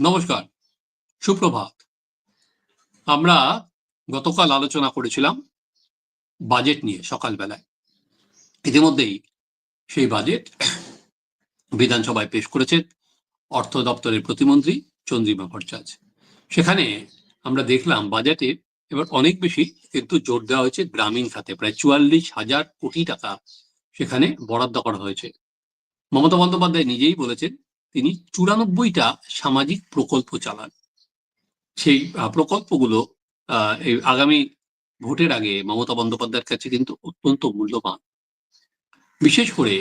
নমস্কার, সুপ্রভাত। আমরা গতকাল আলোচনা করেছিলাম বাজেট নিয়ে সকালবেলায়। ইতিমধ্যেই সেই বাজেট বিধানসভায় পেশ করেছেন অর্থ দপ্তরের প্রতিমন্ত্রী চন্দ্রিমা ভট্টাচার্য। সেখানে আমরা দেখলাম বাজেটে এবার অনেক বেশি কিন্তু জোর দেওয়া হয়েছে গ্রামীণ খাতে। প্রায় চুয়াল্লিশ হাজার কোটি টাকা সেখানে বরাদ্দ করা হয়েছে। মমতা বন্দ্যোপাধ্যায় নিজেই বলেছেন তিনি চুরানব্বইটা সামাজিক প্রকল্প চালান। সেই প্রকল্পগুলো এই আগামী ভোটের আগে মমতা বন্দ্যোপাধ্যায়ের কাছে কিন্তু অত্যন্ত মূল্যবান। বিশেষ করে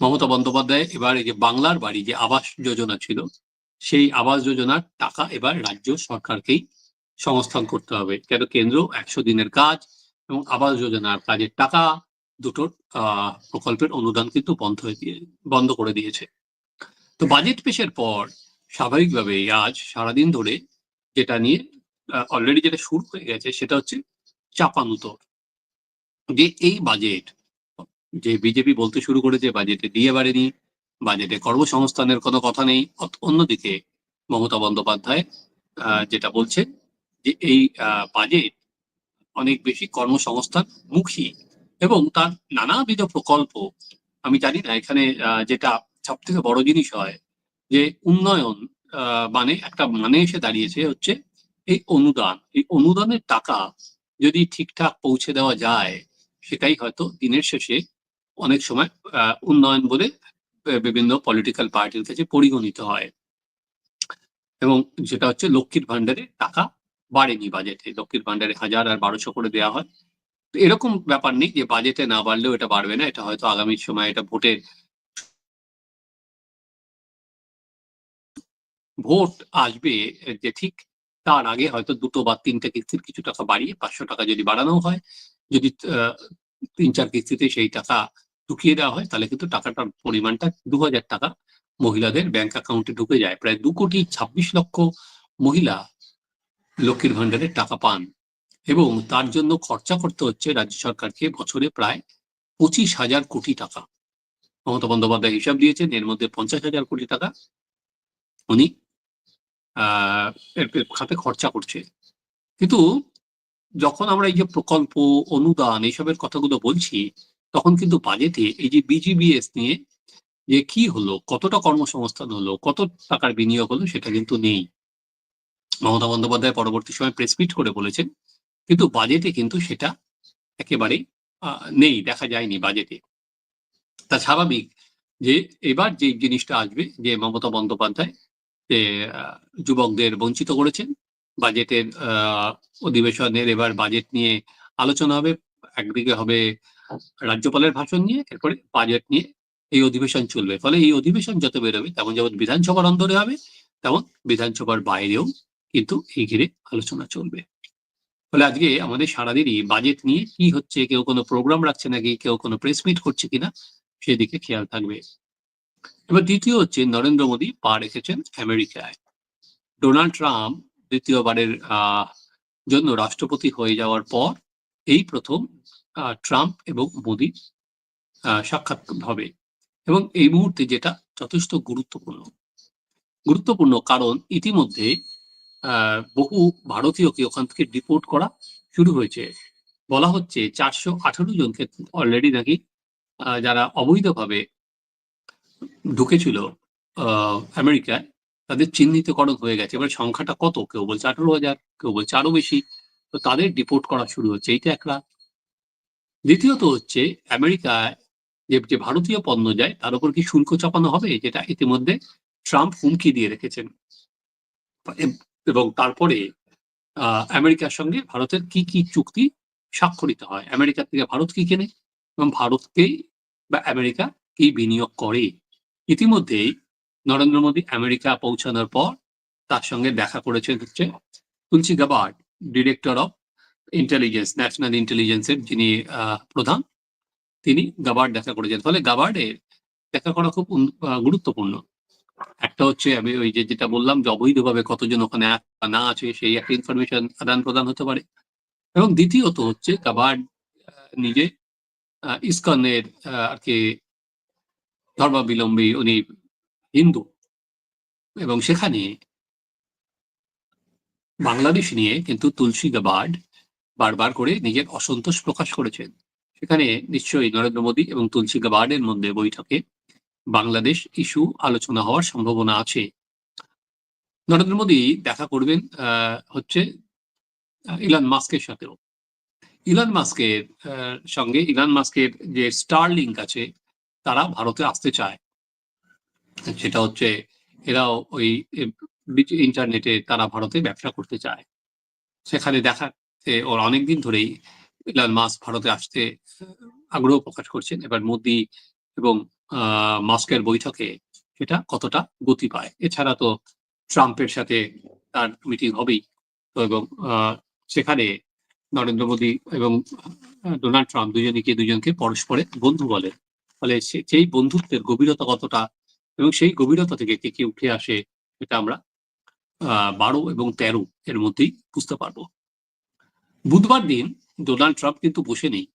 মমতা বন্দ্যোপাধ্যায় এবার এই যে বাংলার বাড়ি যে আবাস যোজনা ছিল, সেই আবাস যোজনার টাকা এবার রাজ্য সরকারকেই সংস্থান করতে হবে। কেন? কেন্দ্র একশো দিনের কাজ এবং আবাস যোজনার কাজের টাকা দুটোর প্রকল্পের অনুদান কিন্তু বন্ধ হয়ে দিয়ে, বন্ধ করে দিয়েছে। তো বাজেট পেশের পর স্বাভাবিকভাবে আজ সারাদিন ধরে যেটা নিয়ে অলরেডি যেটা শুরু হয়ে গেছে সেটা হচ্ছে চাপানুতর যে এই বাজেট যে বিজেপি বলতে শুরু করেছে বাজেটে দিয়ে বাড়েনি বাজেটে কর্মসংস্থানের কোনো কথা নেই অন্যদিকে মমতা বন্দ্যোপাধ্যায় যেটা বলছে যে এই বাজেট অনেক বেশি কর্মসংস্থান মুখী এবং তার নানাবিধ প্রকল্প, আমি জানি না এখানে যেটা সব থেকে বড় জিনিস হয় যে উন্নয়ন মানে একটা মানে এসে দাঁড়িয়েছে হচ্ছে এই অনুদান। এই অনুদানের টাকা যদি ঠিকঠাক পৌঁছে দেওয়া যায়, সেটাই হয়তো দিনের শেষে অনেক সময় উন্নয়ন বলে বিভিন্ন পলিটিক্যাল পার্টির কাছে পরিগণিত হয়। এবং যেটা হচ্ছে লক্ষ্মীর ভান্ডারে টাকা বাড়েনি বাজেটে লক্ষ্মীর ভান্ডারে হাজার আর বারোশো করে দেওয়া হয়। এরকম ব্যাপার নেই যে বাজেটে না বাড়লেও এটা বাড়বে না। এটা হয়তো আগামী সময় এটা ভোটের ভোট আসবে যে ঠিক তার আগে হয়তো দুটো বা তিনটে কিস্তির কিছু টাকা বাড়িয়ে পাঁচশো টাকা যদি বাড়ানো হয়, যদি তিন চার কিস্তিতে সেই টাকা ঢুকিয়ে দেওয়া হয়, তাহলে কিন্তু টাকাটার পরিমাণটা দু হাজার টাকা মহিলাদের ব্যাংক অ্যাকাউন্টে ঢুকে যায়। প্রায় দু কোটি ছাব্বিশ লক্ষ মহিলা লক্ষ্মীর ভান্ডারের টাকা পান এবং তার জন্য খরচা করতে হচ্ছে রাজ্য সরকারকে বছরে প্রায় পঁচিশ হাজার কোটি টাকা। মমতা বন্দ্যোপাধ্যায় হিসাব দিয়েছেন, এর মধ্যে পঞ্চাশ হাজার কোটি টাকা উনি খাতে খরচা করছে। কিন্তু যখন আমরা এই যে প্রকল্প অনুদান এইসবের কথাগুলো বলছি তখন কিন্তু বাজেটে এই যে বিজিবিএস নিয়ে যে কি হলো কতটা কর্মসংস্থান হলো কত টাকার বিনিয়োগ হলো সেটা কিন্তু নেই। মমতা বন্দ্যোপাধ্যায় পরবর্তী সময় প্রেস মিট করে বলেছেন কিন্তু বাজেটে কিন্তু সেটা একেবারেই আহ, নেই দেখা যায়নি বাজেটে। তা স্বাভাবিক যে এবার যে জিনিসটা আসবে যে মমতা বন্দ্যোপাধ্যায় যুবকদের বঞ্চিত করেছেন। বাজেটের অধিবেশনের এবার বাজেট নিয়ে আলোচনা হবে। একদিকে হবে রাজ্যপালের ভাষণ নিয়ে, এরপরে বাজেট নিয়ে এই অধিবেশন চলবে। ফলে এই অধিবেশন যত বেরোবে, তেমন যেমন বিধানসভার অন্তরে হবে, তেমন বিধানসভার বাইরেও কিন্তু এই ঘিরে আলোচনা চলবে। ফলে আজকে আমাদের সারাদিনই বাজেট নিয়ে কি হচ্ছে, কেউ কোনো প্রোগ্রাম রাখছে নাকি, কেউ কোনো প্রেস মিট করছে কিনা, সেদিকে খেয়াল থাকবে। এবার দ্বিতীয় হচ্ছে নরেন্দ্র মোদী পা রেখেছেন আমেরিকায়। ডোনাল্ড ট্রাম্প দ্বিতীয়বারের জন্য রাষ্ট্রপতি হয়ে যাওয়ার পর এই প্রথম ট্রাম্প এবং মোদী সাক্ষাৎ হবে। এবং এই মুহূর্তে যেটা যথেষ্ট গুরুত্বপূর্ণ। গুরুত্বপূর্ণ কারণ ইতিমধ্যে বহু ভারতীয়কে ওখান থেকে ডিপোর্ট করা শুরু হয়েছে। বলা হচ্ছে চারশো আঠারো জনকে অলরেডি নাকি যারা অবৈধভাবে ঢুকেছিল আমেরিকায়, তাদের চিহ্নিতকরণ হয়ে গেছে। এবার সংখ্যাটা কত? কেউ বলছে আঠারো হাজার, কেউ বলছে আরও বেশি। তো তাদের ডিপোর্ট করা শুরু হচ্ছে, এইটা একটা। দ্বিতীয়ত হচ্ছে, আমেরিকায় যে যে ভারতীয় পণ্য যায়, তার উপর কি শুল্ক চাপানো হবে? যেটা ইতিমধ্যে ট্রাম্প হুমকি দিয়ে রেখেছেন। এবং তারপরে আমেরিকার সঙ্গে ভারতের কি কি চুক্তি স্বাক্ষরিত হয়? আমেরিকা থেকে ভারত কি কেনে? এবং ভারতকেই বা আমেরিকা কি বিনিয়োগ করে? ইতিমধ্যেই নরেন্দ্র মোদী আমেরিকা পৌঁছানোর পর তার সঙ্গে দেখা করেছেন হচ্ছে Tulsi Gabbard, director of intelligence, national ইন্টেলিজেন্সের যিনি প্রধান, তিনি গাবার্ড দেখা করেছেন। ফলে গাবার্ডে দেখা করা খুব গুরুত্বপূর্ণ। একটা হচ্ছে আমি ওই যে যেটা বললাম যে অবৈধভাবে কতজন ওখানে না আছে, সেই একটা ইনফরমেশন আদান প্রদান হতে পারে। এবং দ্বিতীয়ত হচ্ছে কাবার্ড নিজে ইসকনের আর কি ধর্মাবলম্বী, উনি হিন্দু এবং সেখানে বাংলাদেশ নিয়ে কিন্তু তুলসী গাবার্ড বারবার করে নিজের অসন্তোষ প্রকাশ করেছেন। সেখানে নিশ্চয়ই নরেন্দ্র মোদী এবং তুলসী গাবার্ডের মধ্যে বৈঠকে বাংলাদেশ ইস্যু আলোচনা হওয়ার সম্ভাবনা আছে। নরেন্দ্র মোদী দেখা করবেন হচ্ছে ইলান মাস্কের সাথেও। ইলান মাস্কের সঙ্গে ইলান মাস্কের যে স্টার লিঙ্ক আছে তারা ভারতে আসতে চায়। সেটা হচ্ছে এরাও ওই ইন্টারনেটে তারা ভারতে ব্যবসা করতে চায়। সেখানে দেখা ওর অনেকদিন ধরেই ইলন মাস্ক ভারতে আসতে আগ্রহ প্রকাশ করছেন। এবার মোদি এবং মাস্কের বৈঠকে সেটা কতটা গতি পায়। এছাড়া তো ট্রাম্পের সাথে তার মিটিং হবেই। তো এবং সেখানে নরেন্দ্র মোদী এবং ডোনাল্ড ট্রাম্প দুজনকে দুজনকে পরস্পরের বন্ধু বলে ফলে সেই বন্ধুত্বের গভীরতা কতটা এবং সেই গভীরতা থেকে কে কে উঠে আসে এটা আমরা বারো এবং তেরো এর মধ্যেই বুঝতে পারব। বুধবার দিন ডোনাল্ড ট্রাম্প কিন্তু বসে নেই।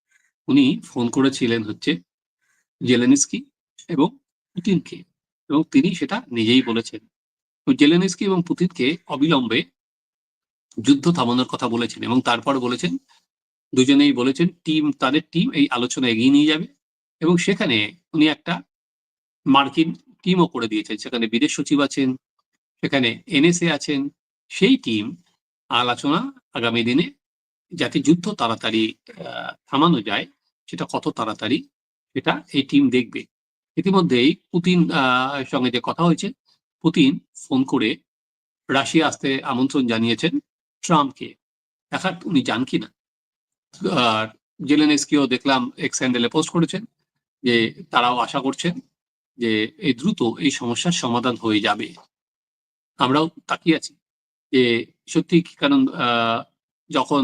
উনি ফোন করেছিলেন হচ্ছে জেলেনিস্কি এবং পুতিনকে এবং তিনি সেটা নিজেই বলেছেন। জেলেনিস্কি এবং পুতিনকে অবিলম্বে যুদ্ধ থামানোর কথা বলেছেন এবং তারপর বলেছেন, দুজনেই বলেছেন, টিম, তাদের টিম এই আলোচনা এগিয়ে নিয়ে যাবে। এবং সেখানে উনি একটা মার্কিন টিমও করে দিয়েছেন। সেখানে বিদেশ সচিব আছেন, সেখানে এনএসএ আছেন। সেই টিম আলোচনা আগামী দিনে যাতে যুদ্ধ তাড়াতাড়ি থামানো যায়, সেটা কত তাড়াতাড়ি, সেটা এই টিম দেখবে। ইতিমধ্যেই পুতিন সঙ্গে যে কথা হয়েছে, পুতিন ফোন করে রাশিয়া আসতে আমন্ত্রণ জানিয়েছেন ট্রাম্পকে। দেখার উনি যান কিনা? আর জেলেনেস্কিও দেখলাম এক্স হ্যান্ডেলে পোস্ট করেছেন। যে তারাও আশা করছেন যে এই দ্রুত এই সমস্যার সমাধান হয়ে যাবে। আমরাও তাকিয়ে আছি যে সত্যি কারণ যখন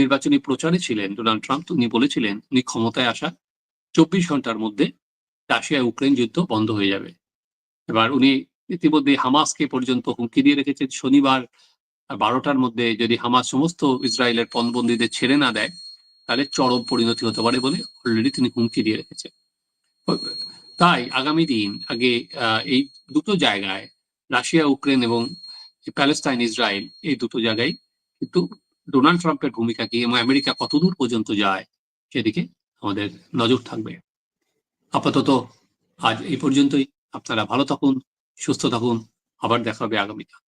নির্বাচনী প্রচারে ছিলেন ডোনাল্ড ট্রাম্প উনি বলেছিলেন উনি ক্ষমতায় আসা চব্বিশ ঘণ্টার মধ্যে রাশিয়া ইউক্রেন যুদ্ধ বন্ধ হয়ে যাবে। এবার উনি ইতিমধ্যে হামাসকে পর্যন্ত হুমকি দিয়ে রেখেছেন। শনিবার বারোটার মধ্যে যদি হামাস সমস্ত ইসরায়েলের পণবন্দীদের ছেড়ে না দেয় তাহলে চরম পরিণতি হতে পারে বলে অলরেডি তিনি হুমকি দিয়ে রেখেছেন। তাই আগামী দিন আগে এই দুটো জায়গায় রাশিয়া, ইউক্রেন এবং প্যালেস্টাইন, ইসরায়েল এই দুটো জায়গায় কিন্তু ডোনাল্ড ট্রাম্পের ভূমিকা কি এবং আমেরিকা কতদূর পর্যন্ত যায় সেদিকে আমাদের নজর থাকবে। আপাতত আজ এই পর্যন্তই। আপনারা ভালো থাকুন, সুস্থ থাকুন। আবার দেখা হবে আগামীকাল।